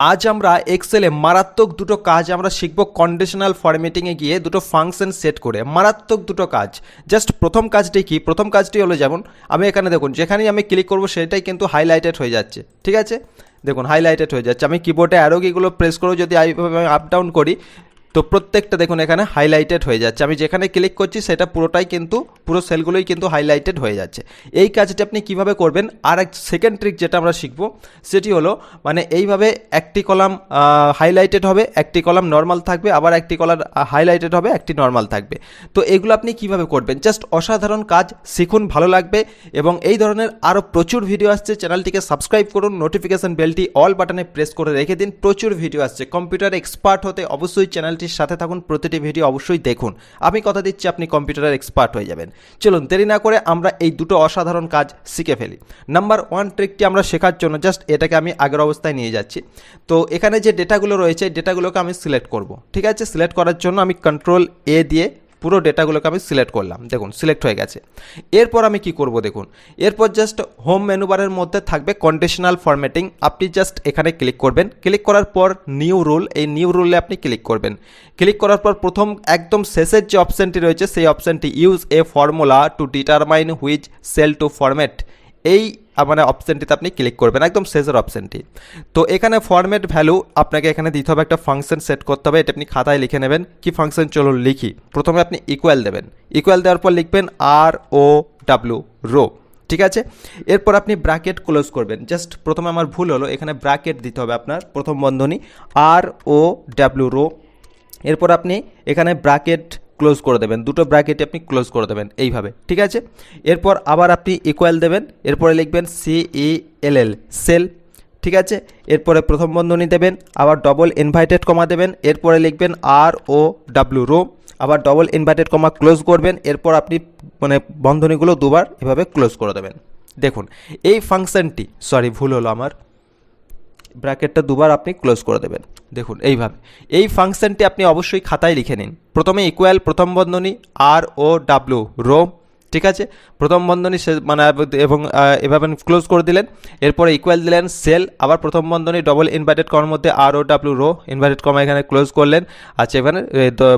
আজ আমরা এক্সেলে মারাত্মক দুটো কাজ আমরা শিখব কন্ডিশনাল ফরম্যাটিংয়ে গিয়ে দুটো ফাংশন সেট করে। মারাত্মক দুটো কাজ। জাস্ট প্রথম কাজটি কি? প্রথম কাজটি হলো যেমন, আমি এখানে দেখুন, যেখানেই আমি ক্লিক করব সেটাই কিন্তু হাইলাইটেড হয়ে যাচ্ছে। ঠিক আছে? দেখুন হাইলাইটেড হয়ে যাচ্ছে। আমি কিবোর্ডে অ্যারো কিগুলো প্রেস করেও যদি আপ ডাউন করি, তো প্রত্যেকটা দেখুন এখানে হাইলাইটেড হয়ে যাচ্ছে। আমি যেখানে ক্লিক করছি, সেটা পুরোটাই কিন্তু পুরো সেলগুলোই কিন্তু হাইলাইটেড হয়ে যাচ্ছে। এই কাজটি আপনি কীভাবে করবেন? আর এক সেকেন্ড ট্রিক যেটা আমরা শিখব, সেটি হলো মানে এইভাবে একটি কলাম হাইলাইটেড হবে, একটি কলাম নর্মাল থাকবে, আবার একটি কলার হাইলাইটেড হবে, একটি নর্মাল থাকবে। তো এগুলো আপনি কীভাবে করবেন? জাস্ট অসাধারণ কাজ, শিখুন, ভালো লাগবে, এবং এই ধরনের আরও প্রচুর ভিডিও আসছে। চ্যানেলটিকে সাবস্ক্রাইব করুন নোটিফিকেশন বেলটি অল বাটনে প্রেস করে রেখে দিন। প্রচুর ভিডিও আসছে। কম্পিউটার এক্সপার্ট হতে অবশ্যই চ্যানেলটির সাথে থাকুন, প্রতিটি ভিডিও অবশ্যই দেখুন। আমি কথা দিচ্ছি, আপনি কম্পিউটারের এক্সপার্ট হয়ে যাবেন। চলুন দেরি না করে আমরা এই দুটো অসাধারণ কাজ শিখে ফেলি। নাম্বার ওয়ান ট্রিকটি আমরা শেখার জন্য জাস্ট এটাকে আমি আগের অবস্থায় নিয়ে যাচ্ছি। তো এখানে যে ডেটাগুলো রয়েছে ডেটাগুলোকে আমি সিলেক্ট করব। ঠিক আছে? সিলেক্ট করার জন্য আমি কন্ট্রোল এ দিয়ে পুরো ডেটাগুলোকে আমি সিলেক্ট করলাম। দেখুন, সিলেক্ট হয়ে গেছে। এরপর আমি কি করব দেখুন? এরপর জাস্ট হোম মেনুবারের মধ্যে থাকবে কন্ডিশনাল ফরম্যাটিং আপনি জাস্ট এখানে ক্লিক করবেন। ক্লিক করার পর নিউ রুল এই নিউ রুলে আপনি ক্লিক করবেন। ক্লিক করার পর প্রথম একদম শেষের যে অপশানটি রয়েছে, সেই অপশানটি use a formula to determine which cell to format এই মানে অপশানটিতে আপনি ক্লিক করবেন, একদম শেষের অপশানটি তো এখানে ফরম্যাট ভ্যালু আপনাকে এখানে দিতে হবে, একটা ফাংশন সেট করতে হবে, এটা আপনি খাতায় লিখে নেবেন। কি ফাংশন চলুন লিখি। প্রথমে আপনি ইকুয়াল দেবেন। ইকুয়াল দেওয়ার পর লিখবেন আর ও ডাব্লু রো ঠিক আছে? এরপর আপনি ব্র্যাকেট ক্লোজ করবেন। জাস্ট প্রথমে আমার ভুল হলো, এখানে ব্র্যাকেট দিতে হবে আপনার, প্রথম বন্ধনী। আর ও ডাব্লু রো এরপর আপনি এখানে ব্র্যাকেট ক্লোজ করে দেবেন। দুটো ব্র্যাকেটে আপনি ক্লোজ করে দেবেন এইভাবে, ঠিক আছে? এরপর আবার আপনি ইকুয়াল দেবেন, এরপরে লিখবেন সি ই এল এল সেল ঠিক আছে? এরপরে প্রথম বন্ধনী দেবেন, আবার ডবল ইনভাইটেড কমা দেবেন, এরপরে লিখবেন আর ও ডাব্লু রো আবার ডবল ইনভাইটেড কমা ক্লোজ করবেন, এরপর আপনি মানে বন্ধনীগুলো দুবার এভাবে ক্লোজ করে দেবেন। দেখুন, এই ফাংশনটি সরি ভুল হলো আমার। ব্র্যাকেটটা দুবার আপনি ক্লোজ করে দেবেন। দেখুন, এইভাবে। এই ফাংশনটি আপনি অবশ্যই খাতায় লিখে নিন। প্রথমে ইকুয়াল প্রথম বন্ধনী আর ও ডাব্লু রো ঠিক আছে? প্রথম বন্ধনী মানে এবং এভাবে ক্লোজ করে দিলেন। এরপরে ইকুয়াল দিলেন সেল আবার প্রথম বন্ধনী ডবল ইনভার্টেড কমার মধ্যে R O W row inverted comma এখানে ক্লোজ করলেন। আচ্ছা এখানে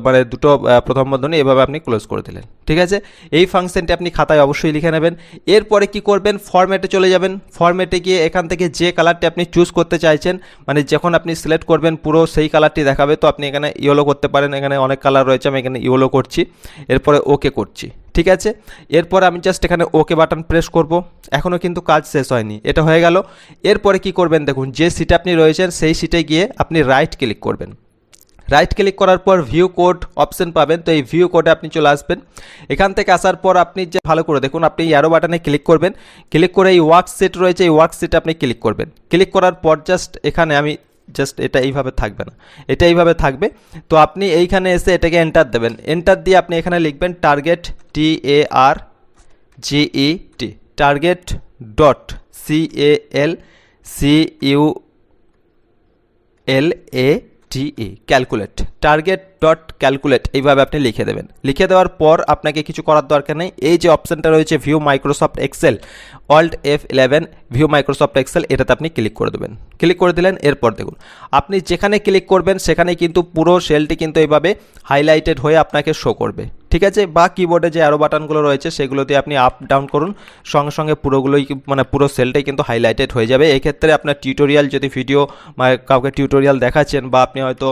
মানে দুটো প্রথম বন্ধনী এভাবে আপনি ক্লোজ করে দিলেন। ঠিক আছে? এই ফাংশনটি আপনি খাতায় অবশ্যই লিখে নেবেন। এরপরে কি করবেন? ফরম্যাটে চলে যাবেন। ফরম্যাটে গিয়ে এখান থেকে যে কালারটি আপনি চুজ করতে চাইছেন মানে যখন আপনি সিলেক্ট করবেন, পুরো সেই কালারটি দেখাবে। তো আপনি এখানে ইয়েলো করতে পারেন। এখানে অনেক কালার রয়েছে, আমি এখানে ইয়েলো করছি। এরপরে ওকে করছি। ঠিক আছে? এরপর আমি জাস্ট এখানে ওকে বাটন প্রেস করব। এখনও কিন্তু কাজ শেষ হয়নি। এটা হয়ে গেল। এরপরে কি করবেন দেখুন, যে সিটে আপনি রয়েছেন, সেই সিটে গিয়ে আপনি রাইট ক্লিক করবেন। রাইট ক্লিক করার পর ভিউ কোড অপশন পাবেন। তো এই ভিউ কোডে আপনি চলে আসবেন। এখান থেকে আসার পর আপনি যে ভালো করে দেখুন, আপনি অ্যারো বাটনে ক্লিক করবেন। ক্লিক করে এই ওয়ার্ক সিট রয়েছে, এই ওয়ার্ক সিটে আপনি ক্লিক করবেন। ক্লিক করার পর জাস্ট এখানে আমি জাস্ট এটা এইভাবে থাকবে না। এটা এইভাবে থাকবে। তো আপনি এইখানে এসে এটাকে এন্টার দেবেন। এন্টার দিয়ে আপনি এখানে লিখবেন target T A R G E T target dot C A L C U L A T E calculate target dot calculate এইভাবে আপনি লিখে দেবেন। লিখে দেওয়ার পর আপনাকে কিছু করার দরকার নেই। এই যে অপশানটা রয়েছে view Microsoft Excel alt F eleven view Microsoft Excel এটাতে আপনি ক্লিক করে দেবেন। ক্লিক করে দিলেন, এরপর দেখুন। আপনি যেখানে ক্লিক করবেন সেখানে কিন্তু পুরো সেলটি কিন্তু এইভাবে হাইলাইটেড হয়ে আপনাকে শো করবে। ঠিক আছে? বা কিবোর্ডে যে অ্যারো বাটনগুলো রয়েছে সেগুলো দিয়ে আপনি আপ ডাউন করুন। সঙ্গে সঙ্গে পুরোগুলোই মানে পুরো সেলটাই কিন্তু হাইলাইটেড হয়ে যাবে। এক্ষেত্রে আপনার টিউটোরিয়াল যদি ভিডিও কাউকে টিউটোরিয়াল দেখাচ্ছেন, বা আপনি হয়তো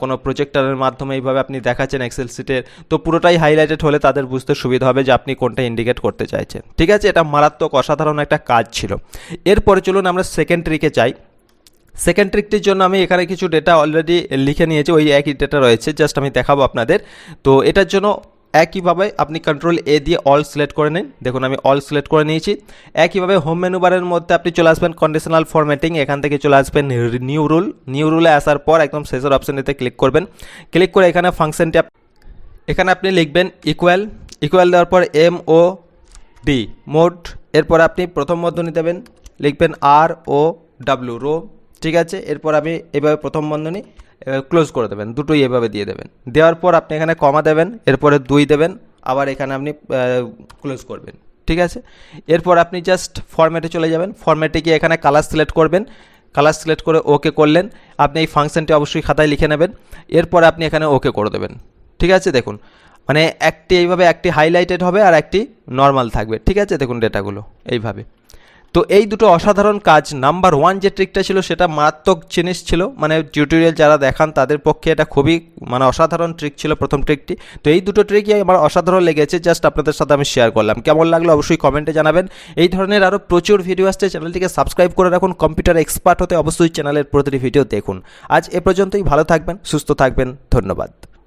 কোনো প্রজেক্টারের মাধ্যমে এইভাবে আপনি দেখাচ্ছেন এক্সেল সিটের তো পুরোটাই হাইলাইটেড হলে তাদের বুঝতে সুবিধা হবে যে আপনি কোনটা ইন্ডিকেট করতে চাইছেন। ঠিক আছে? এটা মারাত্মক অসাধারণ একটা কাজ ছিল। এরপরে চলুন আমরা সেকেন্ড ট্রিকে চাই সেকেন্ড ট্রিকটির জন্য আমি এখানে কিছু ডেটা অলরেডি লিখে নিয়েছি, ওই একই ডেটা রয়েছে জাস্ট আমি দেখাবো আপনাদের। তো এটার জন্য একইভাবে আপনি কন্ট্রোল এ দিয়ে অল সিলেক্ট করে নিন। দেখুন, আমি অল সিলেক্ট করে নিয়েছি। একইভাবে হোম মেনু বারের মধ্যে আপনি চলে আসবেন কন্ডিশনাল ফরম্যাটিং এখান থেকে চলে আসবেন নিউ রুল নিউ রুলে আসার পর একদম শেষের অপশানটিতে ক্লিক করবেন। ক্লিক করে এখানে ফাংশনটি এখানে আপনি লিখবেন ইকুয়াল ইকুয়াল দেওয়ার পর এম ও ডি মোড এরপর আপনি প্রথম বন্ধনী দেবেন লিখবেন আর ও ডাব্লু রো ঠিক আছে? এরপর আমি এভাবে প্রথম বন্ধনী ক্লোজ করে দেবেন। দুটোই এভাবে দিয়ে দেবেন। দেওয়ার পর আপনি এখানে কমা দেবেন, এরপরে দুই দেবেন, আবার এখানে আপনি ক্লোজ করবেন। ঠিক আছে? এরপর আপনি জাস্ট ফরম্যাটে চলে যাবেন। ফরম্যাটে গিয়ে এখানে কালার সিলেক্ট করবেন। কালার সিলেক্ট করে ওকে করলেন। আপনি এই ফাংশনটি অবশ্যই খাতায় লিখে নেবেন। এরপরে আপনি এখানে ওকে করে দেবেন। ঠিক আছে? দেখুন। মানে একটি এইভাবে একটি হাইলাইটেড হবে আর একটি নর্মাল থাকবে। ঠিক আছে? দেখুন ডেটাগুলো এইভাবে। তো এই দুটো অসাধারণ কাজ নাম্বার ওয়ান যে ট্রিকটা ছিল সেটা মারাত্মক জিনিস ছিল মানে টিউটোরিয়াল যারা দেখান তাদের পক্ষে এটা খুবই মানে অসাধারণ ট্রিক ছিল প্রথম ট্রিকটি তো এই দুটো ট্রিকই আমার অসাধারণ লেগেছে জাস্ট আপনাদের সাথে আমি শেয়ার করলাম। কেমন লাগল অবশ্যই কমেন্টে জানাবেন। এই ধরনের আরও প্রচুর ভিডিও আসছে, চ্যানেলটিকে সাবস্ক্রাইব করে রাখুন কম্পিউটার এক্সপার্ট হতে অবশ্যই চ্যানেলের প্রতিটি ভিডিও দেখুন। আজ এ পর্যন্তই, ভালো থাকবেন, সুস্থ থাকবেন, ধন্যবাদ।